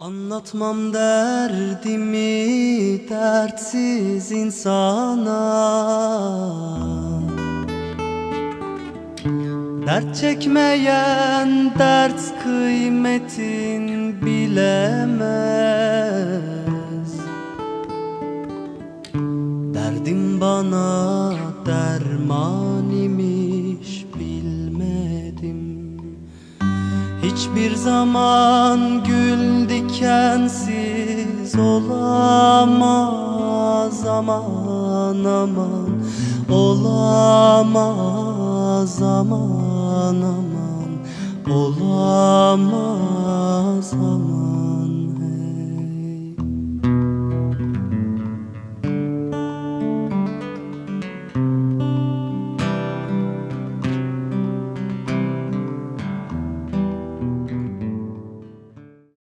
Anlatmam derdimi dertsiz insana. Dert çekmeyen dert kıymetin bilemez. Derdim bana derman imiş bilmedim. Hiçbir zaman gül dikensiz olamaz aman aman. Olamaz aman aman. Olamaz